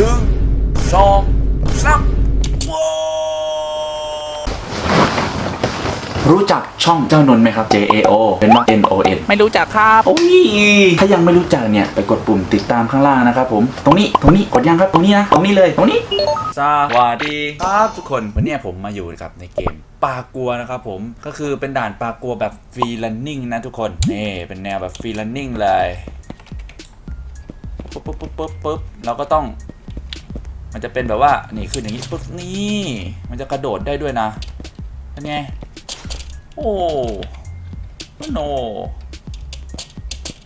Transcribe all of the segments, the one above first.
นึ่งสองสามว้าวรู้จักช่องเจ้านนท์ไหมครับ J A O เป็นว่า N O N ไม่รู้จักครับ โอ้ย ถ้ายังไม่รู้จักเนี่ย ไปกดปุ่มติดตามข้างล่างนะครับผม ตรงนี้ ตรงนี้ กดยังครับ ตรงนี้นะ ตรงนี้เลย ตรงนี้ สวัสดีครับทุกคน วันนี้ผมมาอยู่กับในเกมปลากัวนะครับผม ก็คือเป็นด่านปลากัวแบบฟรีลันนิ่งนะทุกคน นี่ เป็นแนวแบบฟรีลันนิ่งเลย ปุ๊บปุ๊บปุ๊บปุ๊บปุ๊บเราก็ต้อง มันจะเป็นแบบว่านี่ขึ้นอย่างนี้ปุ๊บนี่มันจะกระโดดได้ด้วยนะเป็นไงโอ้โน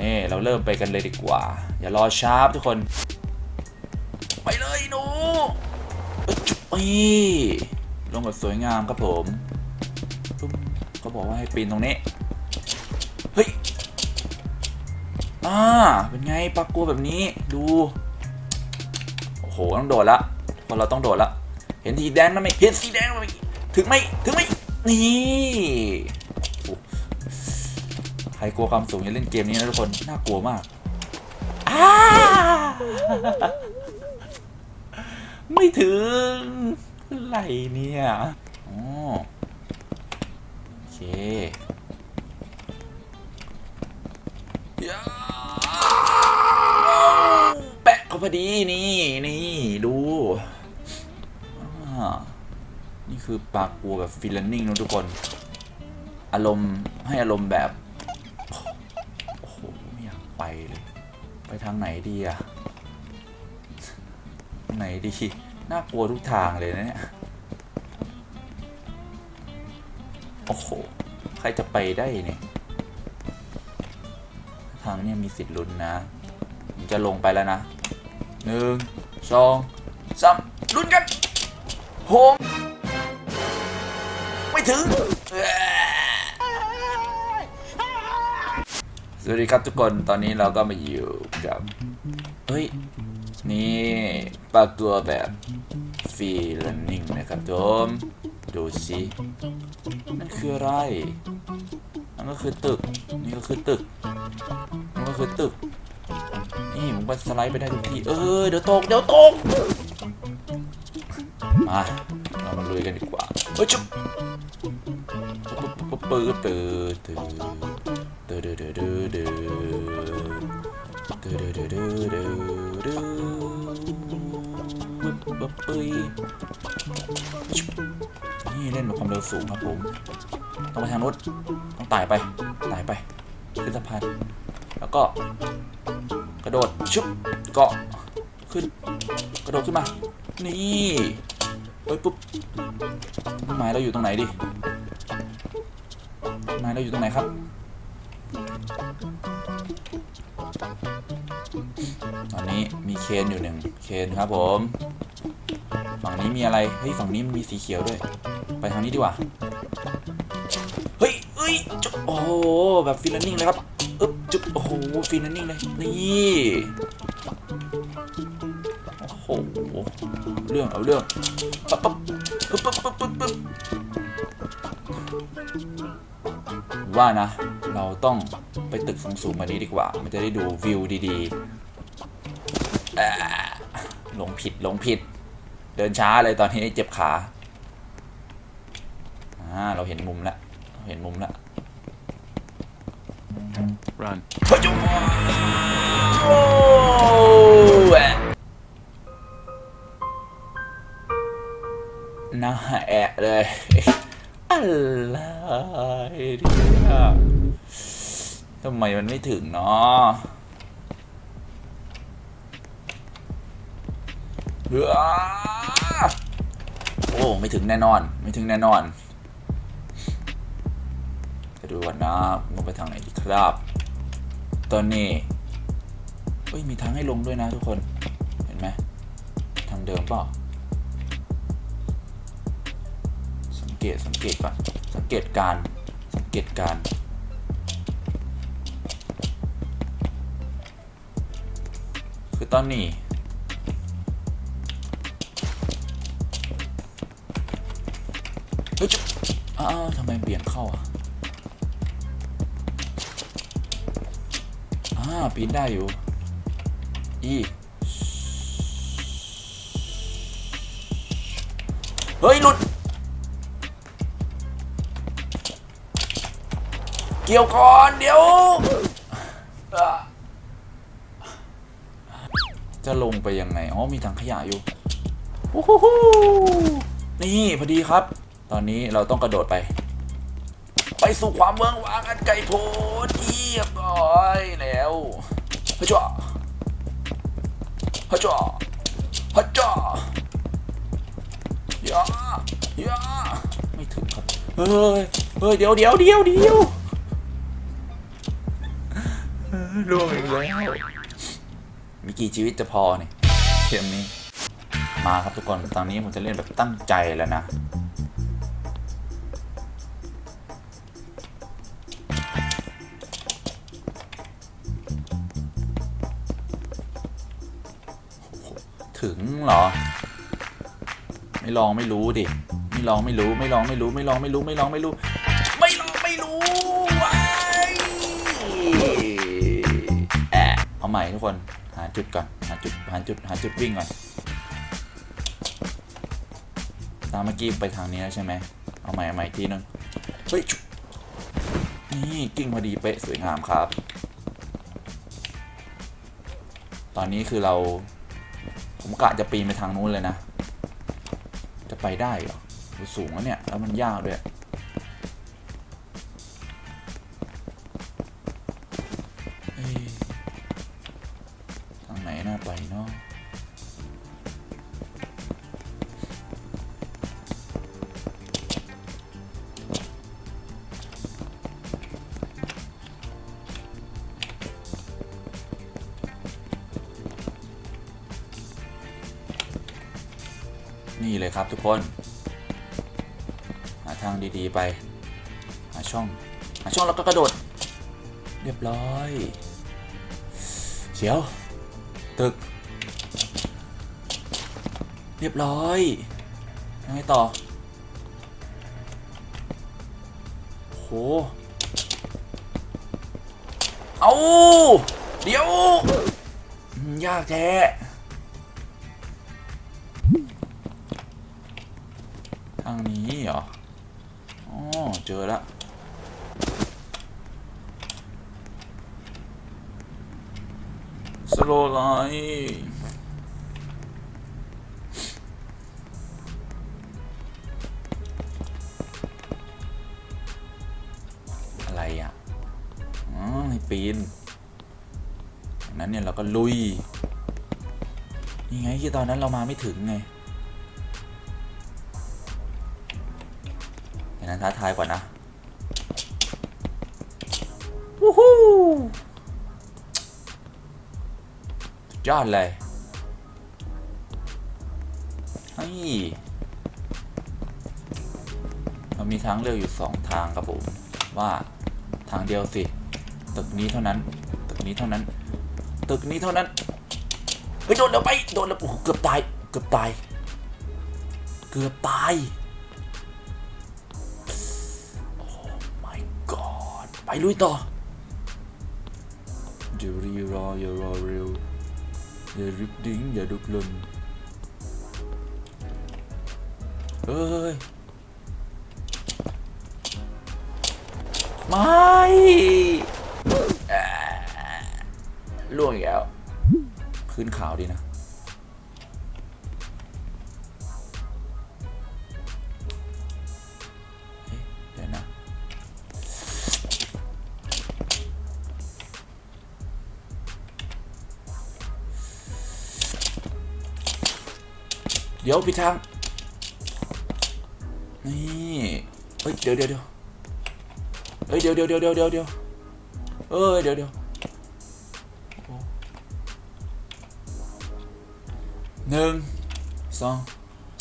นี่เราเริ่มไปกันเลยดีกว่า อย่ารอช้าครับทุกคน ไปเลยหนูจุ๊บลงแบบสวยงามครับผมปุ๊บเขาบอกว่าให้ปีนตรงนี้ เฮ้ยอ่าเป็นไงปักกลัวแบบนี้ดู หต้องโดดละพอเราต้องโดดละเห็นสีแดงไหมเห็นสีแดงไหมถึงไหมถึงไหมนี่ใครกลัวความสูงอย่าเล่นเกมนี้นะทุกคนน่ากลัวมากอ้าไม่ถึงอะไรเนี่ยอ๋อโอเค พอดีนี่นี่ดูนี่คือปากกัวแบบฟิลนิ่งนะทุกคน อารมณ์ให้อารมณ์แบบ โอ้โห ไม่อยากไปเลย ไปทางไหนดีอะไหนดี น่ากลัวทุกทางเลยนะเนี่ย โอ้โห ใครจะไปได้เนี่ย ทางเนี่ยมีสิทธิ์ลุ้นนะ ผมจะลงไปแล้วนะ หนึ่งสองสามลุ้นกันโฮมไม่ถึง สวัสดีครับทุกคนตอนนี้เราก็มาอยู่กับเฮ้ย นี่ปลาตัวแบบฟรีลนิ่งนะครับโจมดูสินั่นคืออะไรนั่นก็คือตึก นี่ก็คือตึกนั่นก็คือตึก นี่มึงมันสไลด์ไปได้ทุกที่เออเดี๋ยวตกเดี๋ยวตกมาเรามาลุยกันดีกว่าเฮ้ยชุบปุ๊บปื๊ดตือตือตือเดือเดือเดือเดือตือเดือเดือเดือเดือปึ๊บปึ๊บปื๊นี่เล่นแบบความเร็วสูงครับผมต้องไปทางรถต้องไต่ไปไต่ไปขึ้นสะพานแล้วก็ ระโดดชุบเกาะขึ้น กระโดดขึ้นมา นี่เฮ้ยปุ๊บต้นไม้เราอยู่ตรงไหนดิต้นไม้เราอยู่ตรงไหนครับตอนนี้มีเคนอยู่หนึ่งเคนครับผมฝั่งนี้มีอะไรเฮ้ยฝั่งนี้มันมีสีเขียวด้วย ไปทางนี้ดีกว่าเฮ้ยเฮ้ยชุบโอ้โหแบบฟิลนิ่งเลยครับ อึ๊บจุ๊บโอ้โหฟิลนิ่งเลยนี่โอ้โหเรื่องเอาเรื่องปั๊บปั๊บปึ๊บปึ๊บปึ๊บปึ๊บปึ๊บว่านะ เราต้องไปตึกสูงๆกว่านี้ดีกว่า มันจะได้ดูวิวดีๆหลงผิดหลงผิด เดินช้าเลยตอนนี้เจ็บขา อ่า เราเห็นมุมแล้วเห็นมุมแล้ว run พะแหวะหน้าแอะเลยอะไรเนี่ยทำไมมันไม่ถึงเนาะเฮ้อโอ้ ไม่ถึงแน่นอน ไม่ถึงแน่นอน ดูก่อนนะมันไปทางไหนดีครับ ตอนนี้เฮ้ยมีทางให้ลงด้วยนะทุกคน เห็นไหมทางเดิมเปล่าสังเกตสังเกตก่อน สังเกตการ สังเกตการ คือตอนนี้เฮ้ยจุ๊บอ้าวทำไมเปลี่ยนเข้าอะ อ่าปีนได้อยู่ อีเฮ้ย หลุด เกี่ยวก่อน เดี๋ยว จะลงไปยังไง อ๋อ มีถังขยะอยู่โอ้โหนี่พอดีครับ ตอนนี้เราต้องกระโดดไป ไปสู่ความเมืองวางอันไกลโพ้นเยียบร้อย แล้วพระเจ้าพระเจ้าพระเจ้าอย่าอย่าไม่ถึงครับเฮ้ยเฮ้ยเดี๋ยวเดี๋ยวเดี๋ยวเดี๋ยวล่วงอีกแล้วมีกี่ชีวิตจะพอเนี่ยเกมนี้ มาครับทุกคนตอนนี้ผมจะเล่นแบบตั้งใจแล้วนะ ถึงหรอ ไม่ลองไม่รู้ดิ ไม่ลองไม่รู้ไม่ลองไม่รู้ไม่ลองไม่รู้ไม่ลองไม่รู้ ไม่ลองไม่รู้ว้ายแอเอาใหม่ทุกคน หาจุดก่อน หาจุดหาจุดหาจุดวิ่งก่อน ตามเมื่อกี้ไปทางนี้แล้วใช่ไหม เอาใหม่เอาใหม่ทีนึง เฮ้ย นี่กิ้งพอดีเป๊ะสวยงามครับ ตอนนี้คือเรา ผมกะจะปีนไปทางนู้นเลยนะ จะไปได้เหรอสูงแล้วเนี่ย แล้วมันยากด้วย นี่เลยครับทุกคน หาทางดีๆไป หาช่อง หาช่องแล้วก็กระโดด เรียบร้อยเขียว ตึก เรียบร้อยยังไงต่อโหเอาเดี๋ยว ยากแท้างนี้เหรอ อ๋อ เจอแล้วสโลไลท์อะไรอะ อ๋อให้ปีนนั้นเนี่ยเราก็ลุย นี่ไงที่ตอนนั้นเรามาไม่ถึงไง ท้าทายกว่านะวู้ฮู้สุดยอดเลยเฮ้ยเรามีทางเลือกอยู่สองทางครับผมว่าทางเดียวสิตึกนี้เท่านั้น ตึกนี้เท่านั้น ตึกนี้เท่านั้นเฮ้ยโดนแล้วไปโดนแล้วโอ้โหเกือบตาย เกือบตาย เกือบตาย ไปลุยต่ออย่ารีรออย่ารอเร็วอย่ารีบดิ้งอย่าดุกลนเอ้ยไม่ล่วงอีกแล้ว ขึ้นขาวดีนะ ดี๋ยวผิดทาง นี่เฮ้ยเดี๋ยวเดี๋ยวเดี๋ยวเฮ้ยเดี๋ยวเดี๋ยวเดี๋ยวเดี๋ยวเดี๋ยวเดี๋ยวเอ้ยเดี๋ยวเดี๋ยวหนึ่งสอง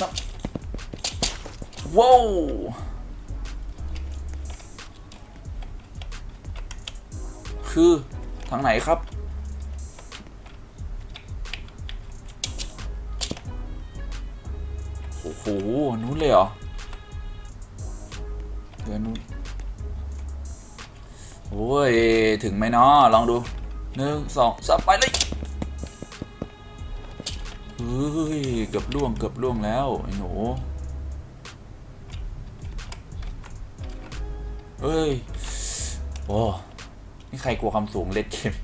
สามว้าวคือทางไหนครับ นู้นเลยเหรอเดือนนู้นโอ้ย ถึงไหมเนาะลองดูหนึ่งสองสับไปเลยเฮ้ย เกือบล่วงเกือบล่วงแล้ว ไอ้หนู เฮ้ย โอ้ นี่ใครกลัวความสูงเล็ดเข็ม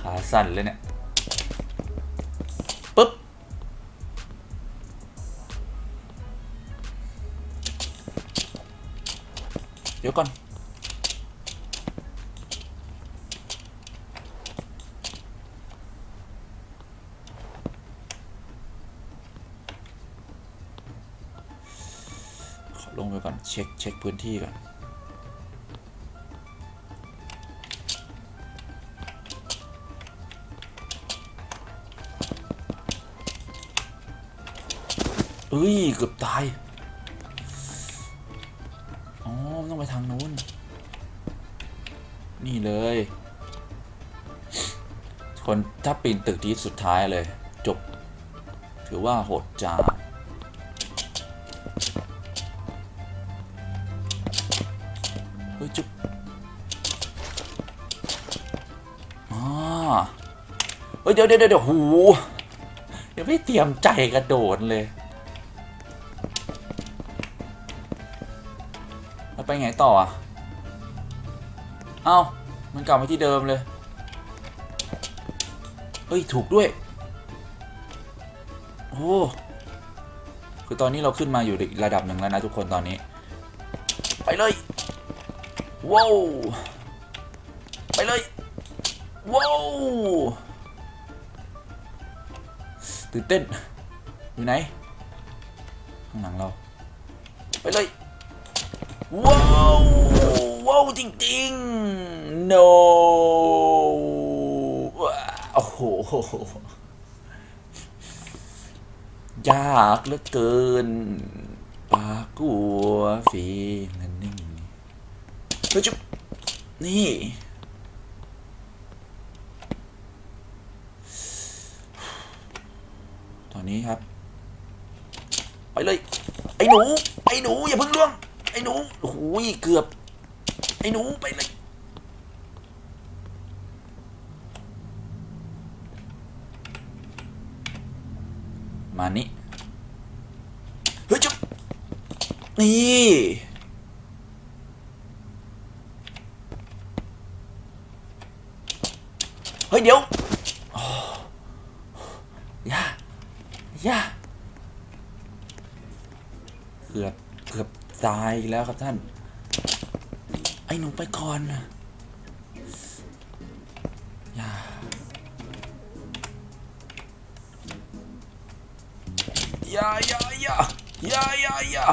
ขาสั่นเลยเนี่ย เดี๋ยวก่อน ขอลงไปก่อน เช็ค เช็คพื้นที่ก่อนเอ้ย เกือบตาย ต้องไปทางนู้น นี่เลย คนถ้าปีนตึกที่สุดท้ายเลย จบ ถือว่าโหดจ้าเฮ้ยจุ๊บอ๋อเฮ้ยเดี๋ยวเดี๋ยวเดี๋ยวหูยังไม่เตรียมใจกระโดดเลย ไปไงต่ออะ เอ้า มันกลับมาที่เดิมเลย เฮ้ย ถูกด้วย โอ้คือตอนนี้เราขึ้นมาอยู่ระดับหนึ่งแล้วนะทุกคนตอนนี้ ไปเลย ว้าว ไปเลย ว้าว ตื่นเต้น อยู่ไหน ข้างหลังเรา ไปเลย ว้าวว้าวจริงๆ no โอ้โหยากเหลือเกิน ปากกัวฟีนันนิ่งเฮ้ยจุ๊บนี่ตอนนี้ครับ ไปเลย ไอ้หนู ไอ้หนู อย่าเพิ่งล่วง อ้หนูโอ้โหเกือบ ไอ้หนูไปเลยมานี่เฮ้ยจุ๊บนี่เฮ้ยเดี๋ยวย่าย่าเกือบ เกือบ ตายอีกแล้วครับท่าน ไอ้หนูไปก่อนนะอย่าอย่าอย่าอย่าอย่าอย่า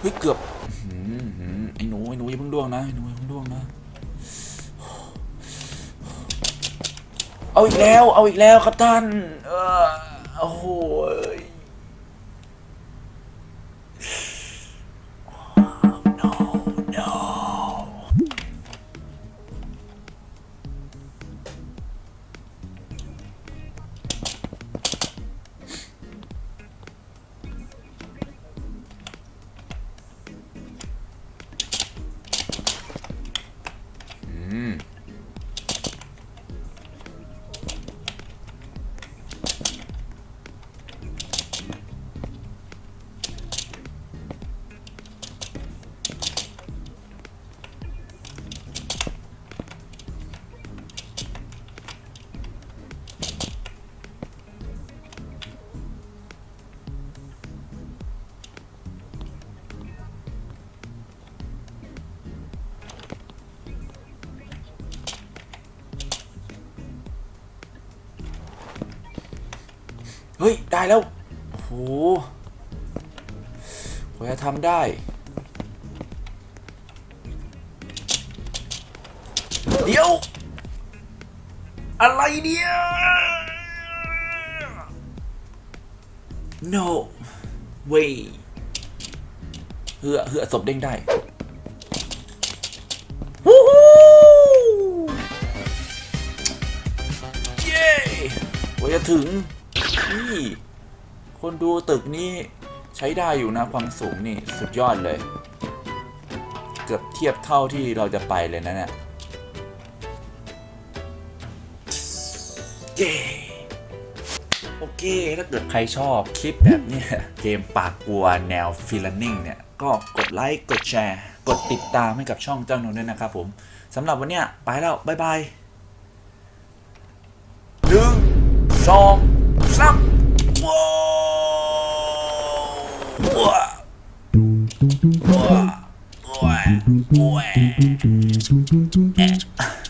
เฮ้ยเกือบไอ้หนูไอ้หนูอย่าเพิ่งดวงนะไอ้หนูอย่าเพิ่งดวงนะ เอาอีกแล้ว เอาอีกแล้วครับท่าน เฮ้ยแล้วโอ้โหกว่าจะทำได้เดี๋ยว อะไรเนี่ย no way เหือเหือศพเด้งได้วู้ฮู้เย้ว่าจะถึงนี่ คนดูตึกนี่ใช้ได้อยู่นะความสูงนี่สุดยอดเลย เกือบเทียบเท่าที่เราจะไปเลยนะเนี่ยเย้โอเค ถ้าเกิดใครชอบคลิปแบบเนี้ยเกมปากกลัวแนวฟิลนิ่งเนี่ย ก็กดไลค์ กดแชร์ กดติดตามให้กับช่องเจ้านนท์ด้วยนะครับผมสำหรับวันเนี้ยไปแล้ว บ๊ายบายหนึ่งสองสาม Boy.